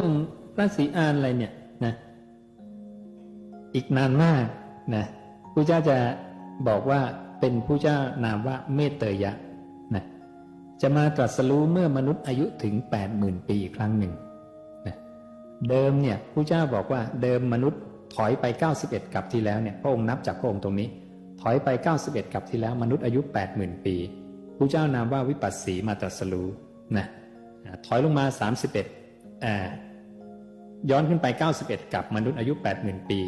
รื่องพระศรีอานอะไรเนี่ยนะอีกนานมากนะผู้เจ้าจะบอกว่าเป็นผู้เจ้านามว่าเมตเตยะนะจะมาตรัสรู้เมื่อมนุษย์อายุถึงแปดหมื่นปีอีกครั้งหนึ่งนะเดิมเนี่ยผู้เจ้าบอกว่าเดิมมนุษย์ถอยไป 91 กับที่แล้วเนี่ยพระองค์นับจากพระองค์ตรงนี้ ถอยไป 91 กับที่แล้วมนุษย์อายุ 80,000 ปีผู้เจ้านามว่าวิปัสสีมาตรัสรู้นะถอยลงมา 31อ่า ย้อนขึ้นไป 91 กับมนุษย์อายุ 80,000 ปี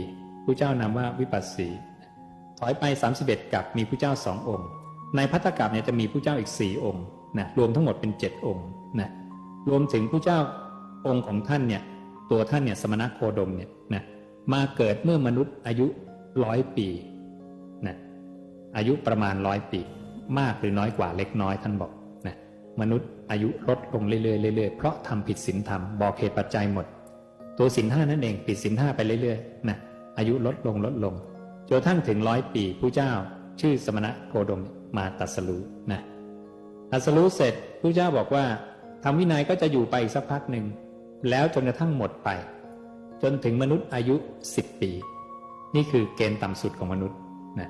ผู้เจ้านามว่าวิปัสสี ถอยไป 31 กับมีผู้เจ้าสององค์ ในพัทธกับเนี่ยจะมีผู้เจ้าอีกสี่องค์นะรวมทั้งหมดเป็นเจ็ดองค์นะรวมถึงผู้เจ้าองค์ของท่านเนี่ยตัวท่านเนี่ยสมณโคดมเนี่ยนะมาเกิดเมื่อมนุษย์อายุร้อยปีนะอายุประมาณร้อยปี มากหรือน้อยกว่าเล็กน้อยท่านบอกนะมนุษย์อายุลดลงเรื่อยๆเรื่อยๆเพราะทำผิดศีลธรรมบอกเหตุปัจจัยหมด ตัวศีลห้านั่นเองผิดศีลห้าไปเรื่อยๆนะอายุลดลงลดลงจนทั้งถึงร้อยปีผู้เจ้า ชื่อสมณะโคดมมาตัดสรู้นะตัดสรู้เสร็จผู้เจ้าบอกว่าทำวินัยก็จะอยู่ไปอีกสักพักหนึ่งแล้วจนกระทั่งหมดไป จนถึงมนุษย์อายุ10ปี นี่คือเกณฑ์ต่ำสุดของมนุษย์นะ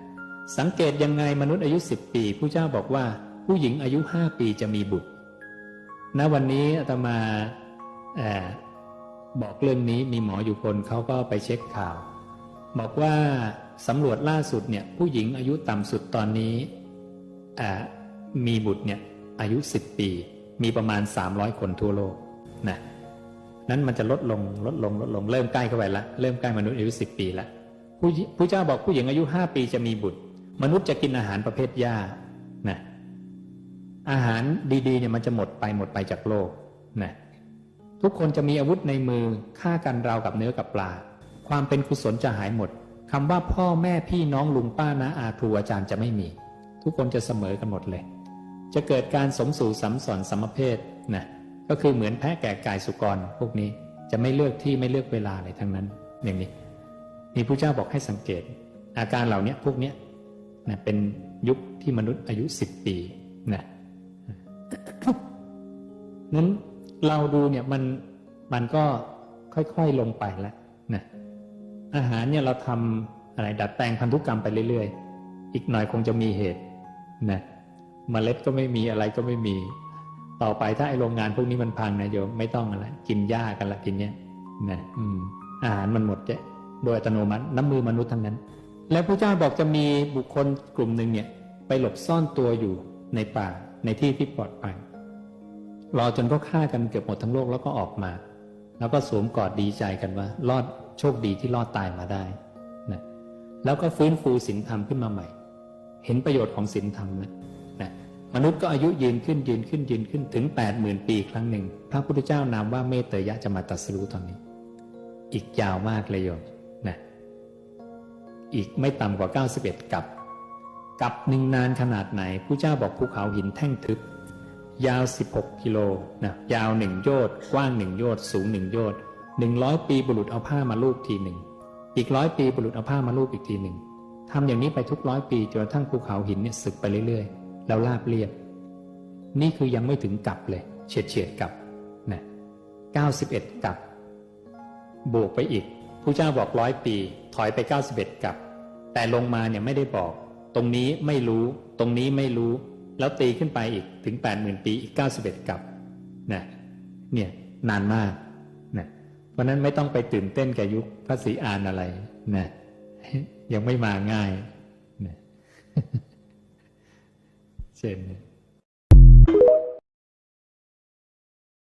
สังเกตยังไงมนุษย์อายุ10ปีผู้เจ้าบอกว่าผู้หญิงอายุ5ปีจะมีบุตรณวันนี้อาตมา บอกเรื่องนี้มีหมออยู่คนเขาก็ไปเช็คข่าว บอกว่าสำรวจล่าสุดเนี่ยผู้หญิงอายุต่ำสุดตอนนี้มีบุตรเนี่ยอายุ 10 ปี มีประมาณ 300 คนทั่วโลกนะนั้นมันจะลดลงลดลงลดลงเริ่มใกล้เข้าไปละเริ่มใกล้มนุษย์อายุ 10 ปีละผู้ผู้เจ้าบอกผู้หญิงอายุ 5 ปีจะมีบุตร มนุษย์จะกินอาหารประเภทหญ้านะอาหารดีๆเนี่ยมันจะหมดไปหมดไปจากโลกนะ ทุกคนจะมีอาวุธในมือฆ่ากันราวกับเนื้อกับปลา ความเป็นกุศลจะหายหมดคำว่าพ่อแม่พี่น้องลุงป้านะอาครูอาจารย์จะไม่มี ทุกคนจะเสมอกันหมดเลย จะเกิดการสมสู่สัมสอนสัมเพศนะก็คือเหมือนแพะแก่กายสุกรพวกนี้จะไม่เลือกที่ไม่เลือกเวลาอะไรทั้งนั้นอย่างนี้มีผู้เจ้าบอกให้สังเกต อาการเหล่านี้พวกนี้นะเป็นยุคที่มนุษย์อายุสิบปีนะนั้น เราดูเนี่ยมันมันก็ค่อยๆลงไปแล้วนะอาหารเนี่ยเราทำอะไรดัดแปลงพันธุกรรมไปเรื่อยๆ อีกหน่อยคงจะมีเหตุนะมเมล็ดก็ไม่มีอะไรก็ไม่มี ต่อไปถ้าไอโรงงานพวกนี้มันพังนะโยมไม่ต้องอะไรกินหญ้ากันละกินเนี้ยนะอืมอาหารมันหมดจะโดยอัตโนมัติน้ำมือมนุษย์ทั้งนั้น และพระเจ้าบอกจะมีบุคคลกลุ่มหนึ่งเนี่ย ไปหลบซ่อนตัวอยู่ในป่าในที่ที่ปลอดภัย รอจนก็ฆ่ากันเกือบหมดทั้งโลกแล้วก็ออกมา แล้วก็สวมกอดดีใจกันว่า รอดโชคดีที่รอดตายมาได้นะแล้วก็ฟื้นฟูศีลธรรมขึ้นมาใหม่ เห็นประโยชน์ของศีลธรรมนะนะมนุษย์ก็อายุยืนขึ้นยืนขึ้นยืนขึ้นถึงแปดหมื่นปีครั้งหนึ่ง พระพุทธเจ้านามว่าเมตเตยะจะมาตัดสรู้ตอนนี้ อีกยาวมากเลยโยมนะอีกไม่ต่ำกว่า 91กับกับหนึ่งนานขนาดไหนผู้เจ้าบอกภูเขาหินแท่งทึบ ยาว 16 กิโลนะยาวหนึ่งโยชน์กว้างหนึ่งโยชน์สูงหนึ่งโยชน์หนึ่งร้อยปีบุรุษเอาผ้ามาลูบทีหนึ่งอีกร้อยปีบุรุษเอาผ้ามาลูบอีกทีหนึ่งทำอย่างนี้ไปทุกร้อยปีจนกระทั่งภูเขาหินเนี่ยสึกไปเรื่อยๆ แล้วราบเรียบ นี่คือยังไม่ถึงกลับเลย เฉียดเฉียดกลับนะเก้าสิบเอ็ดกลับบวกไปอีกผู้เจ้าบอกร้อยปี ถอยไปเก้าสิบเอ็ดกลับ แต่ลงมาเนี่ยไม่ได้บอก ตรงนี้ไม่รู้ ตรงนี้ไม่รู้ แล้วตีขึ้นไปอีกถึงแปดหมื่นปีอีกเก้าสิบเอ็ดกับนะเนี่ยนานมากเพราะนั้นไม่ต้องไปตื่นเต้นกับยุคพระศรีอานอะไรนะยังไม่มาง่ายนะเช่น